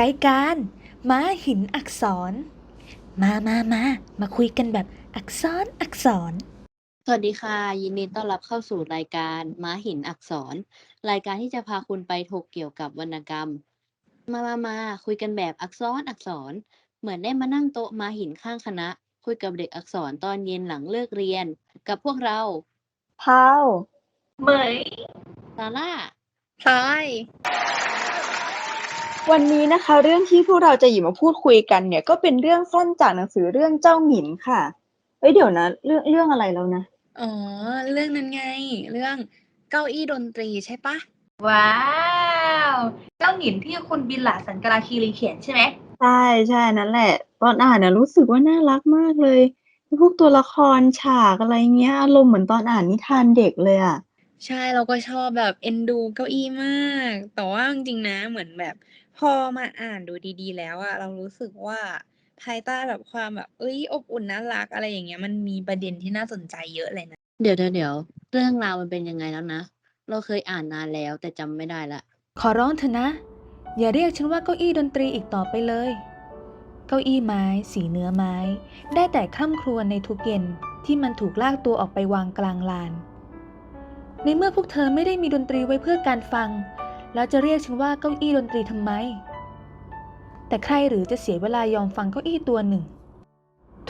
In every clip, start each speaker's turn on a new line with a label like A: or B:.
A: รายการม้าหินอักษร มามามามาคุยกันแบบอักษรอักษร
B: สวัสดีค่ะ ยินดีต้อนรับเข้าสู่รายการม้าหินอักษร รายการที่จะพาคุณไปถกเกี่ยวกับวรรณกรรม มามามาคุยกันแบบอักษรอักษร เหมือนได้มานั่งโต๊ะม้าหินข้างคณะ คุยกับเด็กอักษรตอนเย็นหลังเลิกเรียน กับพวกเรา
C: พาว
D: เหมย
B: ซาร่า
D: พลอย
C: วันนี้นะคะ เรื่องที่พวกเราจะหยิบมาพูดคุยกันเนี่ย ก็เป็นเรื่องสั้นจากหนังสือเรื่องเจ้าหมินค่ะเอ้ยเดี๋ยวนะ เรื่องเรื่องอะไรแล้วนะ
D: อ๋อเรื่องนั้นไง เรื่องเก้าอี้ดนตรีใช่ปะ
E: ว้าว เจ้าหมินที่คุณบินหลาสันกราคีรีเขียนใช่ไหม
C: ใช่ใช่นั่นแหละ ตอนอ่านนะรู้สึกว่าน่ารักมากเลยพวกตัวละครฉากอะไรเงี้ยอารมณ์เหมือนตอนอ่านนิทานเด็กเลยอะ
D: ใช่เราก็ชอบแบบเอ็นดูเก้าอี้มาก แต่ว่าจริงๆนะเหมือนแบบ พอมาอ่านดูดี ๆ แล้วอะเรารู้สึกว่าภายใต้แบบความแบบ เอ้ย อบอุ่นน่ารักอะไรอย่างเงี้ย มันมีประเด็นที่น่าสนใจเยอะเลยนะ
B: เดี๋ยวเดี๋ยวเดี๋ยวเรื่องราวมันเป็นยังไงแล้วนะ เราเคยอ่านนานแล้วแต่จำไม่ได้ละ
A: ขอร้องเถอะนะ อย่าเรียกฉันว่าเก้าอี้ดนตรีอีกต่อไปเลย เก้าอี้ไม้ สีเนื้อไม้ ได้แต่คร่ำครวญในทุกเย็นที่มันถูกลากตัวออกไปวางกลางลาน ในเมื่อพวกเธอไม่ได้มีดนตรีไว้เพื่อการฟัง แล้วจะเรียกฉันว่าเก้าอี้ดนตรีทำไม แต่ใครหรือจะเสียเวลายอมฟังเก้าอี้ตัวหนึ่ง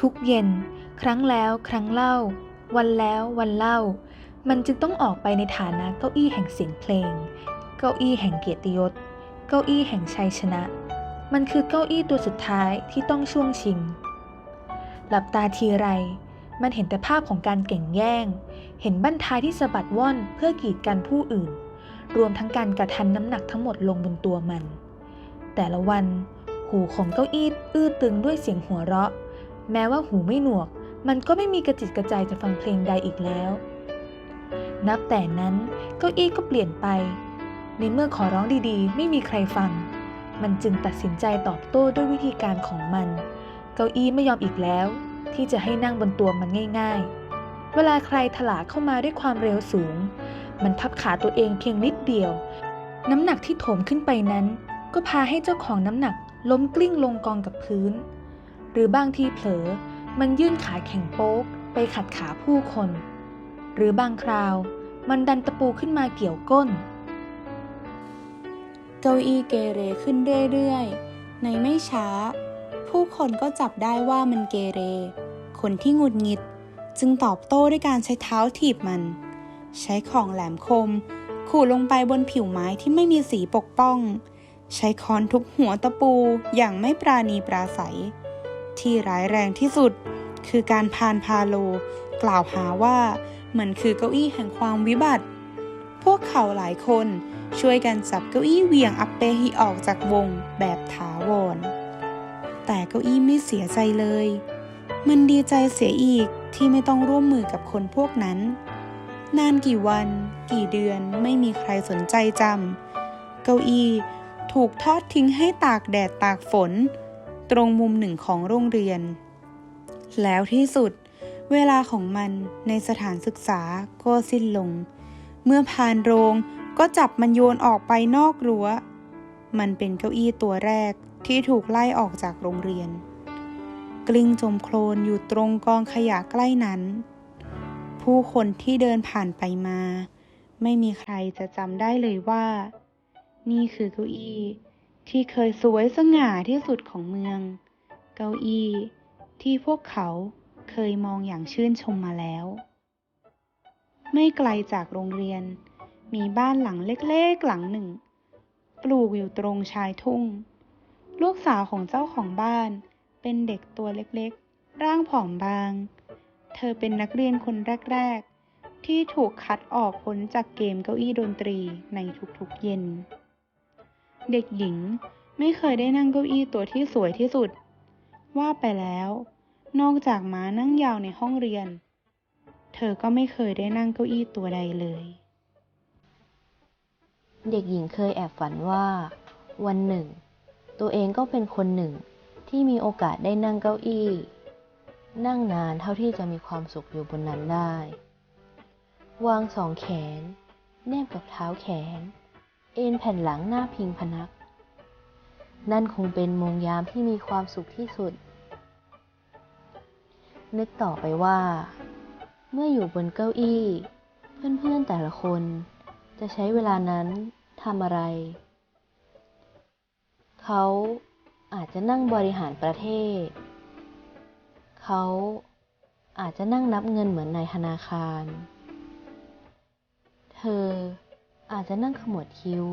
A: ทุกเย็น ครั้งแล้ว ครั้งเล่า วันแล้ววันเล่า มันจึงต้องออกไปในฐานะเก้าอี้แห่งเสียงเพลง เก้าอี้แห่งเกียรติยศ เก้าอี้แห่งชัยชนะ มันคือเก้าอี้ตัวสุดท้ายที่ต้องช่วงชิง หลับตาทีไร มันเห็นแต่ภาพของการเก่งแย่ง เห็นบั้นท้ายที่สะบัดว่อนเพื่อกีดกันผู้อื่น รวมทั้งการกระทันน้ำหนักทั้งหมดลงบนตัวมัน แต่ละวัน หูของเก้าอี้อื้อตึงด้วยเสียงหัวเราะ แม้ว่าหูไม่หนวก มันก็ไม่มีกระจิตกระใจจะฟังเพลงใดอีกแล้ว นับแต่นั้นเก้าอี้ก็เปลี่ยนไป ในเมื่อขอร้องดีๆ ไม่มีใครฟัง มันจึงตัดสินใจตอบโต้ด้วยวิธีการของมัน เก้าอี้ไม่ยอมอีกแล้ว ที่จะให้นั่งบนตัวมันง่าย ๆ เวลาใครถลาเข้ามาด้วยความเร็วสูง มันพับขาตัวเองเพียงนิดเดียว น้ำหนักที่โถมขึ้นไปนั้น ก็พาให้เจ้าของน้ำหนักล้มกลิ้งลงกองกับพื้น หรือบางทีเผลอ มันยื่นขาแข็งโป๊ก ไปขัดขาผู้คน หรือบางคราว มันดันตะปูขึ้นมาเกี่ยวก้น
F: เก้าอี้เกเรขึ้นเรื่อยๆ ในไม่ช้า ผู้คนก็จับได้ว่ามันเกเร คนที่หงุดหงิดจึงตอบโต้ด้วยการใช้เท้าถีบมัน ใช้ของแหลมคม ขูดลงไปบนผิวไม้ที่ไม่มีสีปกป้อง ใช้ค้อนทุบหัวตะปูอย่างไม่ปราณีปราศัย ที่ร้ายแรงที่สุดคือการพานพาโล กล่าวหาว่ามันคือเก้าอี้แห่งความวิบัติ พวกเขาหลายคนช่วยกันจับเก้าอี้เหวี่ยงอัปเปหิออกจากวงแบบถาวร แต่เก้าอี้ไม่เสียใจเลย มันดีใจเสียอีกที่ไม่ต้องร่วมมือกับคนพวกนั้น นานกี่วัน กี่เดือนไม่มีใครสนใจจำ เก้าอี้ถูกทอดทิ้งให้ตากแดดตากฝน ตรงมุมหนึ่งของโรงเรียน แล้วที่สุด เวลาของมันในสถานศึกษาก็สิ้นลง เมื่อผ่านโรงก็จับมันโยนออกไปนอกรั้ว มันเป็นเก้าอี้ตัวแรกที่ถูกไล่ออกจากโรงเรียน กลิ้งจมโคลนอยู่ตรงกองขยะใกล้นั้น ผู้คนที่เดินผ่านไปมา ไม่มีใครจะจำได้เลยว่า นี่คือเก้าอี้ที่เคยสวยสง่าที่สุดของเมือง เก้าอี้ที่พวกเขาเคยมองอย่างชื่นชมมาแล้ว ไม่ไกลจากโรงเรียน มีบ้านหลังเล็กๆหลังหนึ่ง ปลูกอยู่ตรงชายทุ่ง ลูกสาวของเจ้าของบ้านเป็นเด็กตัวเล็กๆ ร่างผอมบาง เธอเป็นนักเรียนคนแรก ๆ ที่ถูกคัดออกพ้นจากเกมเก้าอี้ดนตรีในทุกๆเย็น เด็กหญิงไม่เคยได้นั่งเก้าอี้ตัวที่สวยที่สุด ว่าไปแล้ว นอกจากม้านั่งยาวในห้องเรียน เธอก็ไม่เคยได้นั่งเก้าอี้ตัวใดเลย
B: เด็กหญิงเคยแอบฝันว่า วันหนึ่ง ตัวเองก็เป็นคนหนึ่งที่มีโอกาสได้นั่งเก้าอี้ นั่งนานเท่าที่จะมีความสุขอยู่บนนั้นได้ วางสองแขน แนบกับเท้าแขน เอนแผ่นหลังหน้าพิงพนัก นั่นคงเป็นมงยามที่มีความสุขที่สุด นึกต่อไปว่า เมื่ออยู่บนเก้าอี้ เพื่อนๆแต่ละคน จะใช้เวลานั้นทำอะไร เขาอาจจะนั่งบริหารประเทศ เขาอาจจะนั่งนับเงินเหมือนในธนาคาร เธออาจจะนั่งขมวดคิ้ว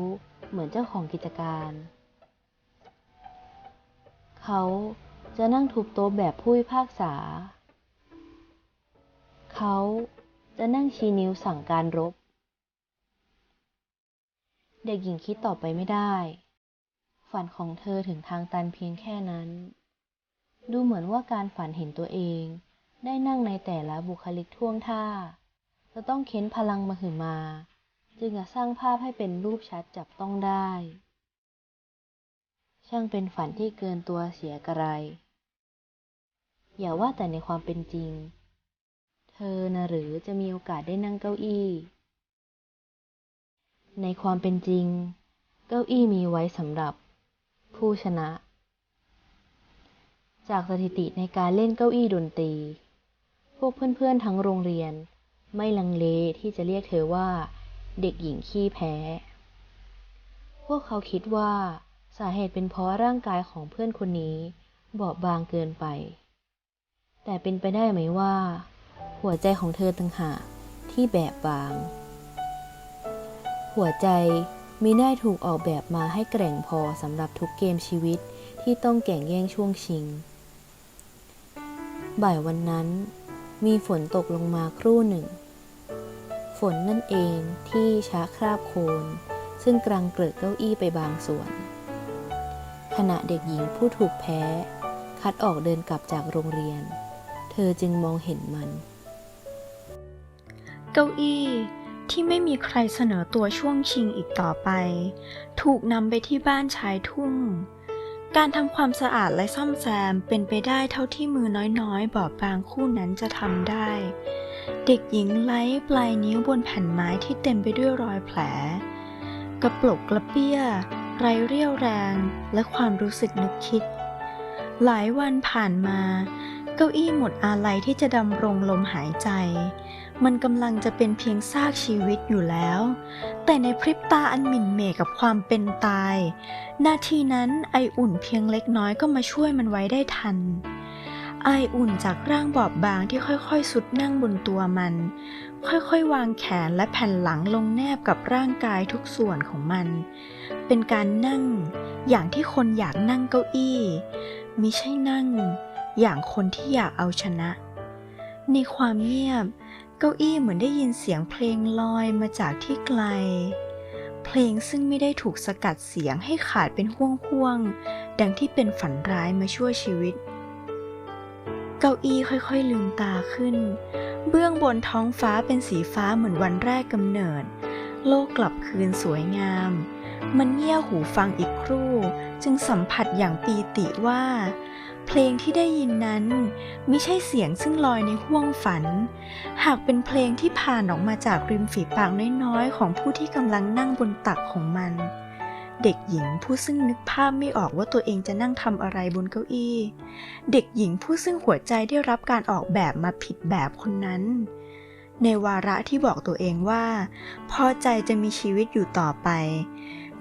B: เหมือนเจ้าของกิจการ เขาจะนั่งทุบโต๊ะแบบผู้พิพากษา เขาจะนั่งชี้นิ้วสั่งการรบ เด็กหญิงคิดต่อไปไม่ได้ ฝันของเธอถึงทางตันเพียงแค่นั้น ดูเหมือนว่าการฝันเห็นตัวเอง ได้นั่งในแต่ละบุคลิกท่วงท่า จะต้องเค้นพลังมหึมา จึงจะสร้างภาพให้เป็นรูปชัดจับต้องได้ ช่างเป็นฝันที่เกินตัวเสียกระไร อย่าว่าแต่ในความเป็นจริง เธอนะหรือจะมีโอกาสได้นั่งเก้าอี้ ในความเป็นจริง เก้าอี้มีไว้สำหรับผู้ชนะ จากสถิติในการเล่นเก้าอี้ดนตรี พวกเพื่อนๆทั้งโรงเรียน ไม่ลังเลที่จะเรียกเธอว่า เด็กหญิงขี้แพ้ พวกเขาคิดว่าสาเหตุเป็นเพราะร่างกายของเพื่อนคนนี้ บอบบางเกินไป แต่เป็นไปได้ไหมว่า หัวใจของเธอต่างหากที่แบบบาง หัวใจมีได้ถูกออกแบบมาให้แกร่งพอสำหรับทุกเกมชีวิตที่ต้องแข่งแย่งช่วงชิง บ่ายวันนั้น มีฝนตกลงมาครู่หนึ่ง ฝนนั่นเองที่ช้าคราบโคลนซึ่งกลางเกลือเก้าอี้ไปบางส่วน ขณะเด็กหญิงผู้ถูกแพ้ คัดออกเดินกลับจากโรงเรียน เธอจึงมองเห็นมัน
G: เก้าอี้ที่ไม่มีใครเสนอตัวช่วงชิงอีกต่อไป ถูกนำไปที่บ้านชายทุ่ง การทำความสะอาดและซ่อมแซมเป็นไปได้เท่าที่มือน้อยๆ บอบบางคู่นั้นจะทำได้ เด็กหญิงไล้ปลายนิ้วบนแผ่นไม้ที่เต็มไปด้วยรอยแผล กระปลกกระเปี้ย ไรเรี่ยวแรงและความรู้สึกนึกคิด หลายวันผ่านมา เก้าอี้หมดอาลัยที่จะดำรงลมหายใจ มันกำลังจะเป็นเพียงซากชีวิตอยู่แล้ว แต่ในพริบตาอันหมิ่นเหมกับความเป็นตาย นาทีนั้นไออุ่นเพียงเล็กน้อยก็มาช่วยมันไว้ได้ทัน ไออุ่นจากร่างบอบบางที่ค่อยๆ สุดนั่งบนตัวมัน ค่อยๆ วางแขนและแผ่นหลังลงแนบกับร่างกายทุกส่วนของมัน เป็นการนั่งอย่างที่คนอยากนั่งเก้าอี้มิใช่นั่ง อย่างคนที่อยากเอาชนะ ในความเงียบ เก้าอี้เหมือนได้ยินเสียงเพลงลอยมาจากที่ไกล เพลงซึ่งไม่ได้ถูกสกัดเสียงให้ขาดเป็นห่วงๆ ดังที่เป็นฝันร้ายมาช่วยชีวิต เก้าอี้ค่อยๆลืมตาขึ้น เบื้องบนท้องฟ้าเป็นสีฟ้าเหมือนวันแรกกำเนิด โลกกลับคืนสวยงาม มันเงี่ยหูฟังอีกครู่ จึงสัมผัสอย่างปีติว่า เพลงที่ได้ยินนั้นมิใช่เสียงซึ่งลอยในห้วงฝัน หากเป็นเพลงที่ผ่านออกมาจากริมฝีปากน้อยๆ ของผู้ที่กำลังนั่งบนตักของมัน เด็กหญิงผู้ซึ่งนึกภาพไม่ออกว่าตัวเองจะนั่งทำอะไรบนเก้าอี้ เด็กหญิงผู้ซึ่งหัวใจได้รับการออกแบบมาผิดแบบคนนั้น ในวาระที่บอกตัวเองว่า พอใจจะมีชีวิตอยู่ต่อไป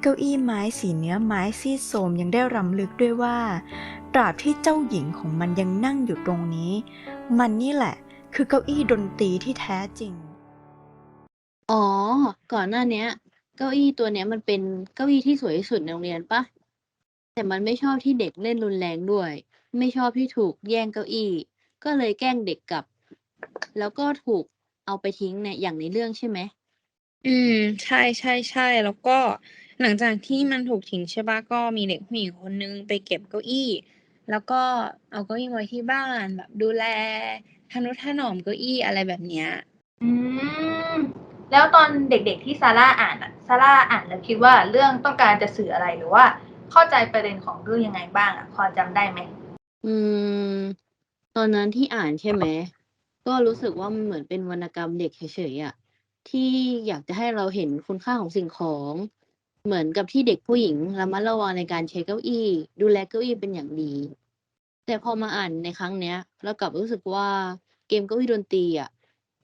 G: เก้าอี้ไม้สีเนื้อไม้ซีดโทรมยังได้รำลึกด้วยว่า ตราบที่เจ้าหญิงของมันยังนั่งอยู่ตรงนี้ มันนี่แหละ คือเก้าอี้ดนตรีที่แท้จริง
B: อ๋อ ก่อนหน้าเนี้ย เก้าอี้ตัวเนี้ยมันเป็นเก้าอี้ที่สวยที่สุดในโรงเรียนปะแต่มันไม่ชอบที่เด็กเล่นรุนแรงด้วย ไม่ชอบที่ถูกแย่งเก้าอี้ ก็เลยแกล้งเด็กกลับ แล้วก็ถูกเอาไปทิ้งในอย่างในเรื่องใช่ไหม
F: อืม ใช่ใช่ใช่แล้วก็หลังจากที่มันถูกทิ้งใช่ปะก็มีเด็กผู้หญิงคนนึงไปเก็บเก้าอี้ แล้วก็เอาเก้าอี้ไว้ที่บ้านแบบดูแลทนุถนอมเก้าอี้อะไรแบบเนี้ย
E: อืมแล้วตอนเด็กๆที่ซาร่าอ่านอะซาร่าอ่านแล้วคิดว่าเรื่องต้องการจะสื่ออะไรหรือว่า เข้าใจประเด็นของเรื่องยังไงบ้างอะพอจำได้ไหม
B: อืม ตอนนั้นที่อ่านใช่ไหมก็รู้สึกว่ามันเหมือนเป็นวรรณกรรมเด็กเฉยๆอะที่อยากจะให้เราเห็นคุณค่าของสิ่งของ เหมือนกับที่เด็กผู้หญิงระมัดระวังในการใช้เก้าอี้ ดูแลเก้าอี้เป็นอย่างดี แต่พอมาอ่านในครั้งเนี้ยเรากลับรู้สึกว่าเกมเก้าอี้ดนตรีอะ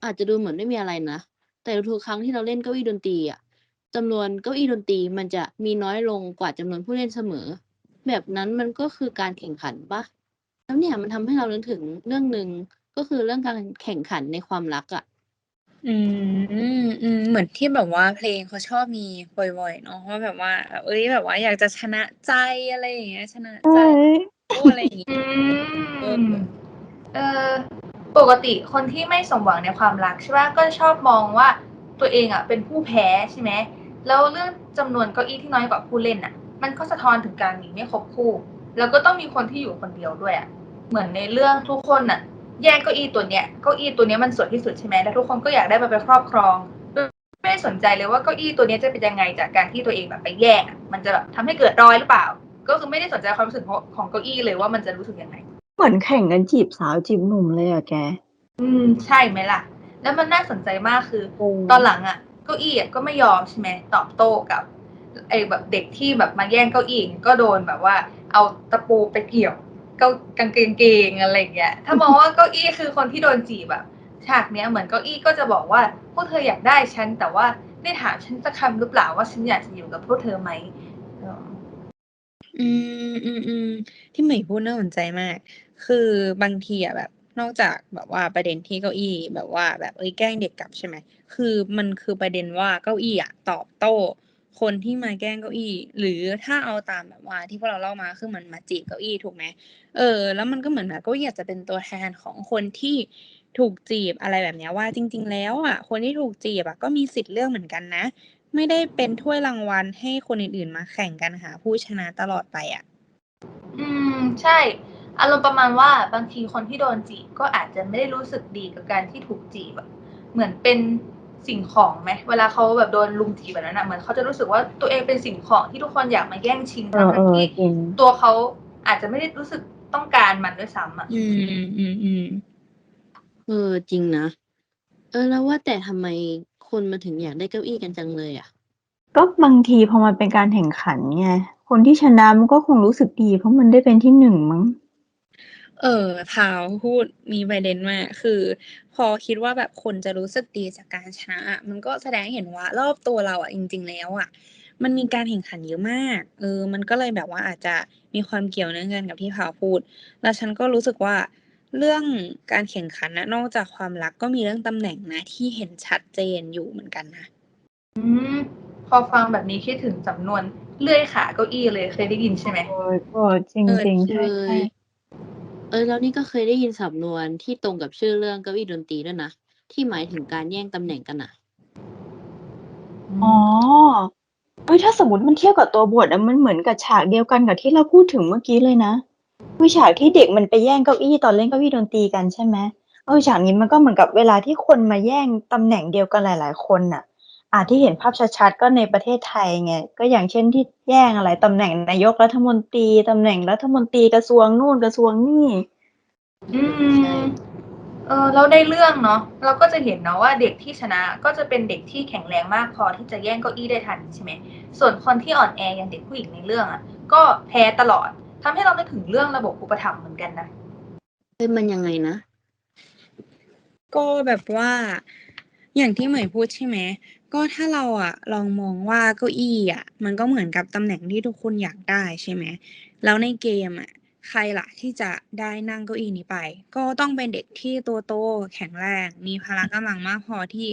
B: อาจจะดูเหมือนไม่มีอะไรนะ แต่ทุกครั้งที่เราเล่นเก้าอี้ดนตรีอะจำนวนเก้าอี้ดนตรีมันจะมีน้อยลงกว่าจำนวนผู้เล่นเสมอ แบบนั้นมันก็คือการแข่งขันปะแล้วเนี่ยมันทำให้เรานึกถึงเรื่องหนึ่งก็คือเรื่องการแข่งขันในความรักอะ
F: อืม อืม เหมือนที่แบบว่าเพลงเขาชอบมีบ่อยๆเนาะว่าแบบว่า เอ้ยแบบว่าอยากจะชนะใจอะไรอย่างเงี้ย ชนะใจ
C: เอ้ย
F: คู่อะไรอย่างงี้
E: อื
F: เอ
E: ม
F: อ
E: เออปกติคนที่ไม่สมหวังในความรักใช่ปะก็ชอบมองว่าตัวเองอะเป็นผู้แพ้ใช่ไหมแล้วเรื่องจำนวนเก้าอี้ที่น้อยกว่าผู้เล่นอะ มันก็สะท้อนถึงการหนีไม่ครบคู่ แล้วก็ต้องมีคนที่อยู่คนเดียวด้วยอะเหมือนในเรื่องทุกคนอะ แย่งเก้าอี้ตัวเนี้ยเก้าอี้ตัวเนี้ยมันสวยที่สุดใช่ไหมแล้วทุกคนก็อยากได้มันไปครอบครองโดยไม่ได้สนใจเลยว่าเก้าอี้ตัวเนี้ยจะเป็นยังไงจากการที่ตัวเองแบบไปแย่งอะมันจะแบบทำให้เกิดรอยหรือเปล่า ก็คือไม่ได้สนใจความรู้สึกของของเก้าอี้เลยว่ามันจะรู้สึกยังไง
C: เหมือนแข่งกันจีบสาวจีบหนุ่มเลยอะแก
E: อืมใช่ไหมล่ะ แล้วมันน่าสนใจมากคือ
C: โอ้
E: ตอนหลังอะเก้าอี้อะก็ไม่ยอมใช่ไหมตอบโต้กับไอ้แบบเด็กที่แบบมาแย่งเก้าอี้ก็โดนแบบว่า เอาตะปูไปเกี่ยว เก้ากางเกงเกงอะไรอย่างเงี้ย ถ้ามองว่าเก้าอี้คือคนที่โดนจีบแบบฉากเนี้ยเหมือนเก้าอี้ก็จะบอกว่าพวกเธออยากได้ฉันแต่ว่าได้ถามฉันสักคำหรือเปล่าว่าฉันอยากจะอยู่กับพวกเธอไหมออ
F: อืมอืมอืมที่เหมยพูดน่าสนใจมาก คือบางทีอะแบบ นอกจากแบบว่าประเด็นที่เก้าอี้แบบว่าแบบเอ้ยแกล้งเด็กกลับใช่ไหมคือมันคือประเด็นว่าเก้าอี้อะตอบโต้ คนที่มาแกล้งเก้าอี้ หรือถ้าเอาตามแบบว่าที่พวกเราเล่ามาคือมันมาจีบเก้าอี้ถูกไหมเออ แล้วมันก็เหมือนแบบเก้าอี้อาจจะเป็นตัวแทนของคนที่ถูกจีบอะไรแบบนี้ว่าจริง ๆ แล้วอะ คนที่ถูกจีบอะก็มีสิทธิ์เลือกเหมือนกันนะ ไม่ได้เป็นถ้วยรางวัลให้คนอื่นๆมาแข่งกันหาผู้ชนะตลอดไปอะ
E: อืมใช่ อารมณ์ประมาณว่าบางทีคนที่โดนจีบก็อาจจะไม่ได้รู้สึกดีกับการที่ถูกจีบอะเหมือนเป็น สิ่งของไหมเวลาเขาแบบโดนลุมจีบแบบนั้นอะเหมือนเขาจะรู้สึกว่าตัวเองเป็นสิ่งของที่ทุกคนอยากมาแย่งชิง
C: เออ
E: ทั้ง
C: เออ
E: ที่
C: จริง
E: ตัวเขาอาจจะไม่ได้รู้สึกต้องการมันด้วยซ้ำอะ
F: อืมอืมอืมอืม
B: เออจริงนะเออแล้วว่าแต่ทำไมคนมาถึงอยากได้เก้าอี้กันจังเลยอะ
C: ก็บางทีพอมันเป็นการแข่งขันไงคนที่ชนะมันก็คงรู้สึกดี เพราะมันได้เป็นที่หนึ่งมั้ง
F: เออพาวพูดมีประเด็นมากคือ พอคิดว่าแบบคนจะรู้สึกดีจากการชนะอะมันก็แสดงให้เห็นว่ารอบตัวเราอะจริง ๆ แล้วอะ มันมีการแข่งขันเยอะมาก เออ มันก็เลยแบบว่าอาจจะมีความเกี่ยวเนื่องกันกับที่พาวพูด แล้วฉันก็รู้สึกว่าเรื่องการแข่งขันนะนอกจากความรักก็มีเรื่องตำแหน่งนะ ที่เห็นชัดเจนอยู่เหมือนกันนะ
E: อืมพอฟังแบบนี้คิดถึงสำนวนเลื่อยขาเก้าอี้เลยเคยได้ยินใช่ไหม
C: โอ้ยโอ้จริง
F: เออ
C: จริง
B: เค
C: ใช่ใช่
B: ย เออแล้วนี่ก็เคยได้ยินสำนวนที่ตรงกับชื่อเรื่องเก้าอี้ดนตรีด้วยนะ ที่หมายถึงการแย่งตำแหน่งกันอะ
C: อ๋อเอ้ยถ้าสมมติมันเทียบกับตัวบทอะมันเหมือนกับฉากเดียวกันกับที่เราพูดถึงเมื่อกี้เลยนะคือฉากที่เด็กมันไปแย่งเก้าอี้ตอนเล่นเก้าอี้ดนตรีกันใช่ไหมเออฉากนี้มันก็เหมือนกับเวลาที่คนมาแย่งตำแหน่งเดียวกันหลาย ๆ คนน่ะ อาที่เห็นภาพชัดๆ ก็ในประเทศไทยไงก็อย่างเช่นที่แย่งอะไรตำแหน่งนายกรัฐมนตรีตำแหน่งรัฐมนตรีกระทรวงนู่นกระทรวงนี่
E: อื
B: ใช่
E: มเออเราได้เรื่องเนาะเราก็จะเห็นเนาะว่าเด็กที่ชนะก็จะเป็นเด็กที่แข็งแรงมากพอที่จะแย่งเก้าอี้ได้ทันใช่ไหมส่วนคนที่อ่อนแออย่างเด็กผู้หญิงในเรื่องอะ ก็แพ้ตลอดทำให้เราไม่ถึงเรื่องระบบอุปถัมภ์เหมือนกันนะ
B: เอ้ยมันยังไงนะ
F: ก็แบบว่า อย่างที่เหมยพูดใช่ไหมก็ถ้าเราอะลองมองว่าเก้าอี้อะมันก็เหมือนกับตำแหน่งที่ทุกคนอยากได้ใช่ไหมแล้วในเกมอะใครล่ะที่จะได้นั่งเก้าอี้นี้ไป ก็ต้องเป็นเด็กที่ตัวโตแข็งแรง มีพละกำลังมากพอที่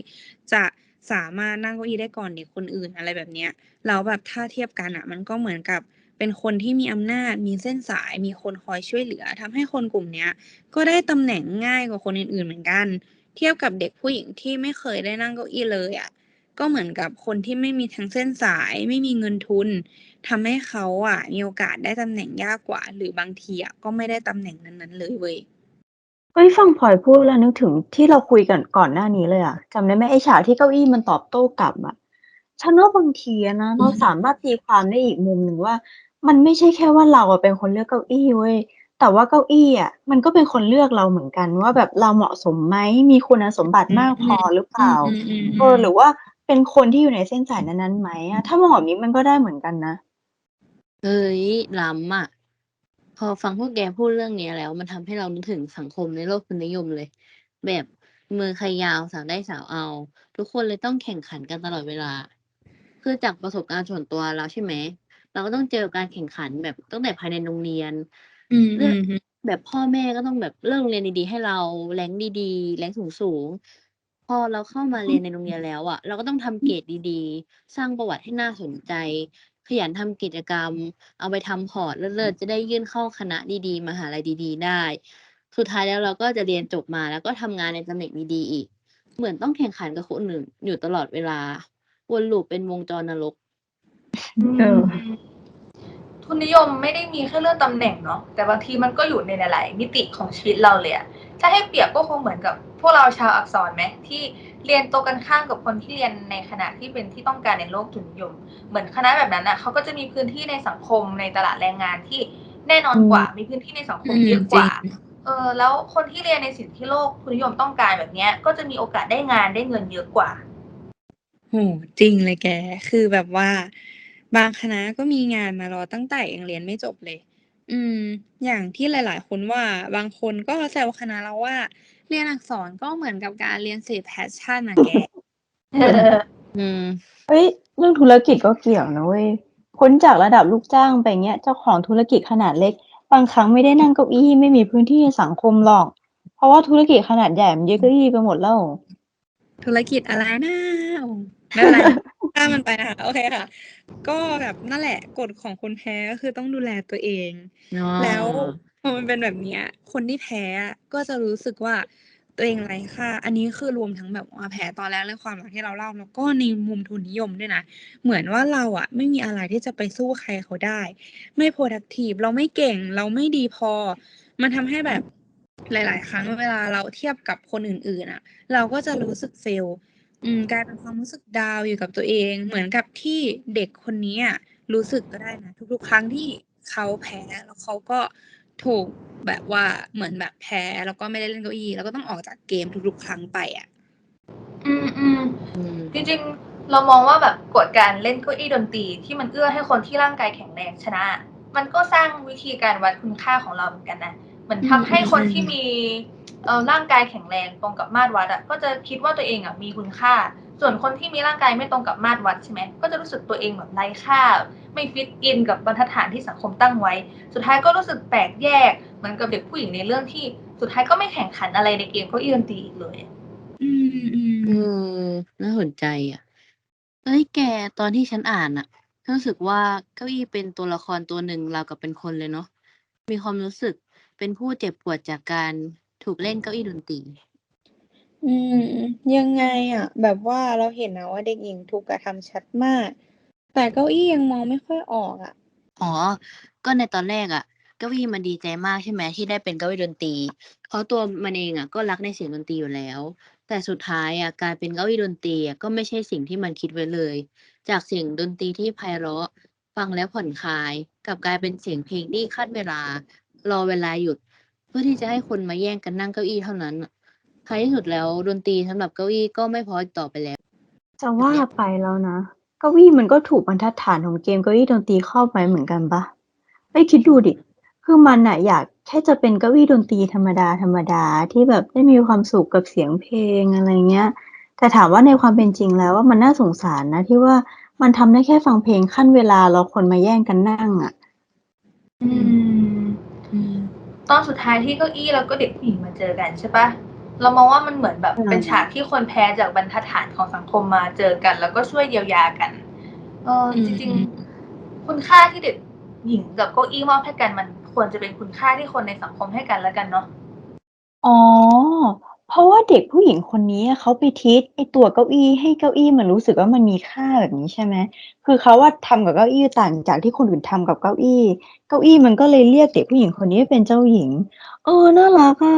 F: จะสามารถนั่งเก้าอี้ได้ก่อนเด็กคนอื่นอะไรแบบเนี้ยแล้วแบบถ้าเทียบกันอะมันก็เหมือนกับเป็นคนที่มีอำนาจ มีเส้นสาย มีคนคอยช่วยเหลือทำให้คนกลุ่มเนี้ย ก็ได้ตำแหน่งง่ายกว่าคนอื่นๆเหมือนกัน เทียบกับเด็กผู้หญิงที่ไม่เคยได้นั่งเก้าอี้เลยอะก็เหมือนกับคนที่ไม่มีทั้งเส้นสาย ไม่มีเงินทุนทำให้เขาอะมีโอกาสได้ตำแหน่งยากกว่า หรือบางทีอะก็ไม่ได้ตำแหน่งนั้นๆเลยเว้ย
C: เฮ้ยฟังพลอยพูดแล้วนึกถึงที่เราคุยกันก่อนหน้านี้เลยอะจำได้ไหมไอ้ฉากที่เก้าอี้มันตอบโต้กลับอะฉันว่าบางทีอะนะเราสามารถตีความได้อีกมุมหนึ่งว่า มันไม่ใช่แค่ว่าเราอะเป็นคนเลือกเก้าอี้เว้ย แต่ว่าเก้าอี้อะมันก็เป็นคนเลือกเราเหมือนกัน ว่าแบบเราเหมาะสมไหมมีคุณสมบัติมากพอหรือเปล่า
F: อืมอืมอืม
C: เออหรือว่าเป็นคนที่อยู่ในเส้นสายนั้นๆไหมอะถ้ามองแบบนี้มันก็ได้เหมือนกันนะ
B: เฮ้ยล้ำอะพอฟังพวกแกพูดเรื่องเนี้ยแล้ว มันทำให้เรานึกถึงสังคมในโลกทุนนิยมเลย แบบมือใครยาวสาวได้สาวเอา ทุกคนเลยต้องแข่งขันกันตลอดเวลา คือจากประสบการณ์ส่วนตัวเราใช่ไหมเราก็ต้องเจอการแข่งขันแบบตั้งแต่ภายในโรงเรียน
F: อืม
B: เลื
F: อื
B: อก
F: มฮึ
B: แบบพ่อแม่ก็ต้องแบบเลือกโรงเรียนดี ๆ ให้เรา แรงดี ๆ แรงสูง ๆ พอเราเข้ามาเรียนในโรงเรียนแล้วอะเราก็ต้องทำเกรดดี ๆ สร้างประวัติให้น่าสนใจ ขยันทำกิจกรรม เอาไปทำพอร์ตเลิศ ๆ จะได้ยื่นเข้าคณะดี ๆ มหาลัยดี ๆ ได้ สุดท้ายแล้วเราก็จะเรียนจบมา แล้วก็ทำงานในตำแหน่งดี ๆ อีก เหมือนต้องแข่งขันกับคนอื่นอยู่ตลอดเวลา วนลูปเป็นวงจรนรก
C: เออ
E: ทุนนิยมไม่ได้มีแค่เรื่องตำแหน่งเนาะแต่บางทีมันก็อยู่ในหลาย ๆ มิติของชีวิตเราเลยอะถ้าให้เปรียบก็คงเหมือนกับพวกเราชาวอักษรไหมที่เรียนตรงกันข้ามกับคนที่เรียนในคณะที่เป็นที่ต้องการในโลกทุนนิยม เหมือนคณะแบบนั้นอะเขาก็จะมีพื้นที่ในสังคมในตลาดแรงงานที่แน่นอนกว่า มีพื้นที่ในสังคม
F: อืม
E: เยอะ
F: จ
E: ก
F: ริง
E: ว่าเออแล้วคนที่เรียนในสิ่งที่โลกทุนนิยมต้องการแบบเนี้ย ก็จะมีโอกาสได้งานได้เงินเยอะกว่า
F: โหจริงเลยแก คือแบบว่า บางคณะก็มีงานมารอตั้งแต่ยังเรียนไม่จบเลย อืม อย่างที่หลาย ๆ คนว่า บางคนก็แซวคณะเราว่า เรียนอักษรก็เหมือนกับการเรียนเสพแพชชั่นอะแก
B: อืม
C: เฮ้ยเรื่องธุรกิจก็เกี่ยวนะเว้ยพ้นจากระดับลูกจ้างไปเงี้ยเจ้าของธุรกิจขนาดเล็ก บางครั้งไม่ได้นั่งเก้าอี้ไม่มีพื้นที่ในสังคมหรอก เพราะว่าธุรกิจขนาดใหญ่มันเยอะเก้าอี้ไปหมดแล้ว
F: ธุรกิจอะไรนะโอ้ไม่เป็นไร ข้ามมันไปนะคะโอเคค่ะ ก็แบบนั่นแหละกฎของคนแพ้ก็คือต้องดูแลตัวเอง
B: อ๋อ
F: แล้วพอมันเป็นแบบเนี้ย คนที่แพ้อะก็จะรู้สึกว่าตัวเองไร้ค่าอันนี้คือรวมทั้งแบบว่าแพ้ตอนแรกเรื่องความรักที่เราเล่าแล้วก็ในมุมทุนนิยมด้วยนะ เหมือนว่าเราอะไม่มีอะไรที่จะไปสู้ใครเขาได้ ไม่ productive เราไม่เก่งเราไม่ดีพอ มันทำให้แบบหลาย ๆ ครั้งเวลาเราเทียบกับคนอื่น ๆอะเราก็จะรู้สึกเฟล อืม กลายเป็นความรู้สึกดาวน์อยู่กับตัวเอง เหมือนกับที่เด็กคนนี้อะรู้สึกก็ได้นะ ทุก ๆ ครั้งที่เขาแพ้ แล้วเขาก็ถูกแบบว่าเหมือนแบบแพ้ แล้วก็ไม่ได้เล่นเก้าอี้ แล้วก็ต้องออกจากเกมทุก ๆ ครั้งไปอะ
E: อืมอืม
B: อืม
E: จริงๆ เรามองว่าแบบกฎการเล่นเก้าอี้ดนตรีที่มันเอื้อให้คนที่ร่างกายแข็งแรงชนะ มันก็สร้างวิธีการวัดคุณค่าของเราเหมือนกันนะเหมือนทำให้คนที่มีเอ่อ ร่างกายแข็งแรงตรงกับมาตรวัดอะก็จะคิดว่าตัวเองอะมีคุณค่า ส่วนคนที่มีร่างกายไม่ตรงกับมาตรวัดใช่ไหมก็จะรู้สึกตัวเองแบบไร้ค่า ไม่ฟิตอินกับบรรทัดฐานที่สังคมตั้งไว้ สุดท้ายก็รู้สึกแปลกแยกเหมือนกับเด็กผู้หญิงในเรื่องที่สุดท้ายก็ไม่แข่งขันอะไรในเกมเก้าอี้ดนตรีอีกเลย
F: อืมอืม
B: น่าสนใจอะเอ้ยแกตอนที่ฉันอ่านอะรู้สึกว่าเก้าอี้เป็นตัวละครตัวหนึ่งเรากับเป็นคนเลยเนาะมีความรู้สึกเป็นผู้เจ็บปวดจากการ ถูกเล่นเก้าอี้ดนตรี
F: อืม ยังไงอะ แบบว่าเราเห็นนะว่าเด็กหญิงถูกกระทำชัดมาก แต่เก้าอี้ยังมองไม่ค่อยออกอะ
B: อ๋อ ก็ในตอนแรกอะ เก้าอี้มันดีใจมากใช่ไหมที่ได้เป็นเก้าอี้ดนตรี เพราะตัวมันเองอะก็รักในเสียงดนตรีอยู่แล้ว แต่สุดท้ายอะการเป็นเก้าอี้ดนตรีอะก็ไม่ใช่สิ่งที่มันคิดไว้เลย จากเสียงดนตรีที่ไพเราะฟังแล้วผ่อนคลายกลับกลายเป็นเสียงเพลงที่คาดเวลารอเวลาหยุดเพื่อที่จะให้คนมาแย่งกันนั่งเก้าอี้เท่านั้นอะท้ายที่สุดแล้วดนตรีสำหรับเก้าอี้ก็ไม่พออีกต่อไปแล้ว
C: จะว่าไปแล้วนะ เก้าอี้มันก็ถูกบรรทัดฐานของเกมเก้าอี้ดนตรีครอบไว้เหมือนกันปะไอ้ยคิดดูดิ คือมันน่ะอยากแค่จะเป็นเก้าอี้ดนตรีธรรมดาธรรมดาที่แบบได้มีความสุขกับเสียงเพลงอะไรเงี้ย แต่ถามว่าในความเป็นจริงแล้วว่ามันน่าสงสารนะ ที่ว่ามันทำได้แค่ฟังเพลงขั้นเวลาเราคนมาแย่งกันนั่งอะ
E: อืม
F: อืม
E: ตอนสุดท้ายที่เก้าอี้แล้วก็เด็กผู้หญิงมาเจอกันใช่ปะเรามองว่ามันเหมือนแบบ
C: อืม
E: เป็นฉากที่คนแพ้จากบรรทัดฐานของสังคมมาเจอกัน แล้วก็ช่วยเยียวยากัน เออ
F: อืม
E: จริง ๆ คุณค่าที่เด็กหญิงกับเก้าอี้มอบให้กันมันควรจะเป็นคุณค่าที่คนในสังคมให้กันแล้วกันเนาะ
C: อ๋อ เพราะว่าเด็กผู้หญิงคนนี้อะเขาไปทิทไอตัวเก้าอี้ให้เก้าอี้มันรู้สึกว่ามันมีค่าแบบนี้ใช่ไหม คือเขาว่าทำกับเก้าอี้ต่างจากที่คนอื่นทำกับเก้าอี้ เก้าอี้มันก็เลยเรียกเด็กผู้หญิงคนนี้ว่าเป็นเจ้าหญิง เออน่ารักอะ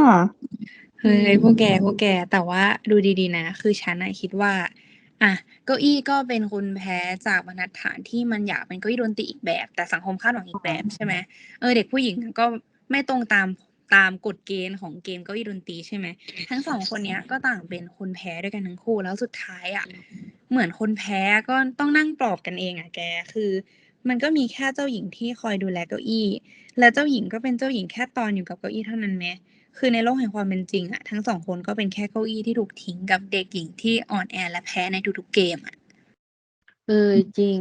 F: เฮ้ยพวกแกพวกแกแต่ว่าดูดีๆนะ คือฉันน่ะคิดว่า อะเก้าอี้ก็เป็นคนแพ้จากบรรทัดฐานที่มันอยากเป็นเก้าอี้ดนตรีอีกแบบ แต่สังคมคาดหวังอีกแบบใช่ไหมเออเด็กผู้หญิงก็ไม่ตรงตาม ตามกฎเกณฑ์ของเกมเก้าอี้ดนตรีใช่ไหมทั้งสองคนเนี้ยก็ต่างเป็นคนแพ้ด้วยกันทั้งคู่แล้วสุดท้ายอะเหมือนคนแพ้ก็ต้องนั่งปลอบกันเองอะแกคือ มันก็มีแค่เจ้าหญิงที่คอยดูแลเก้าอี้ และเจ้าหญิงก็เป็นเจ้าหญิงแค่ตอนอยู่กับเก้าอี้เท่านั้นไหมคือในโลกแห่งความเป็นจริงอะทั้งสองคนก็เป็นแค่เก้าอี้ที่ถูกทิ้งกับเด็กหญิงที่อ่อนแอและแพ้ในทุกๆเกมอะ
B: เออจริง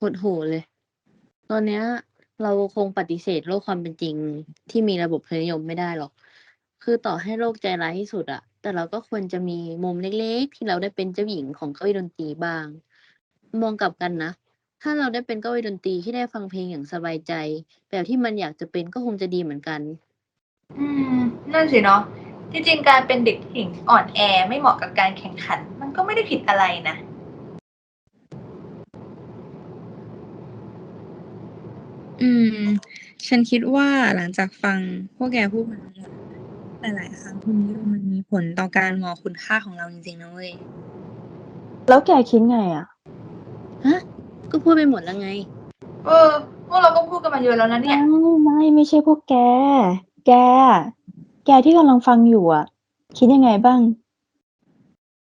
B: หดหู่เลย ตอนเนี้ย เราคงปฏิเสธโลกความเป็นจริง ที่มีระบบเพลนิยมไม่ได้หรอก คือต่อให้โลกใจร้ายที่สุดอะแต่เราก็ควรจะมีมุมเล็ก ๆ ที่เราได้เป็นเจ้าหญิงของเก้าอี้ดนตรีบ้าง มองกลับกันนะ ถ้าเราได้เป็นเก้าอี้ดนตรีที่ได้ฟังเพลงอย่างสบายใจ แบบที่มันอยากจะเป็นก็คงจะดีเหมือนกัน
E: อืมนั่นสิเนาะที่จริงการเป็นเด็กหญิงอ่อนแอไม่เหมาะกับการแข่งขัน มันก็ไม่ได้ผิดอะไรนะ
F: อืม ฉันคิดว่าหลังจากฟังพวกแกพูดมาทั้งหมดหลายๆครั้งพวกนี้มันมีผลต่อการมองคุณค่าของเราจริงๆนะเว้ย
C: แล้วแกคิดไงอะ
B: ฮะ ก็พูดไปหมดแล้วไง
E: เออ พวกเราก็พูดกันมาเยอะแล้วนะเนี่ย
C: ไม่ไม่ไม่ใช่พวกแก แก แกที่กำลังฟังอยู่อะ คิดยังไงบ้าง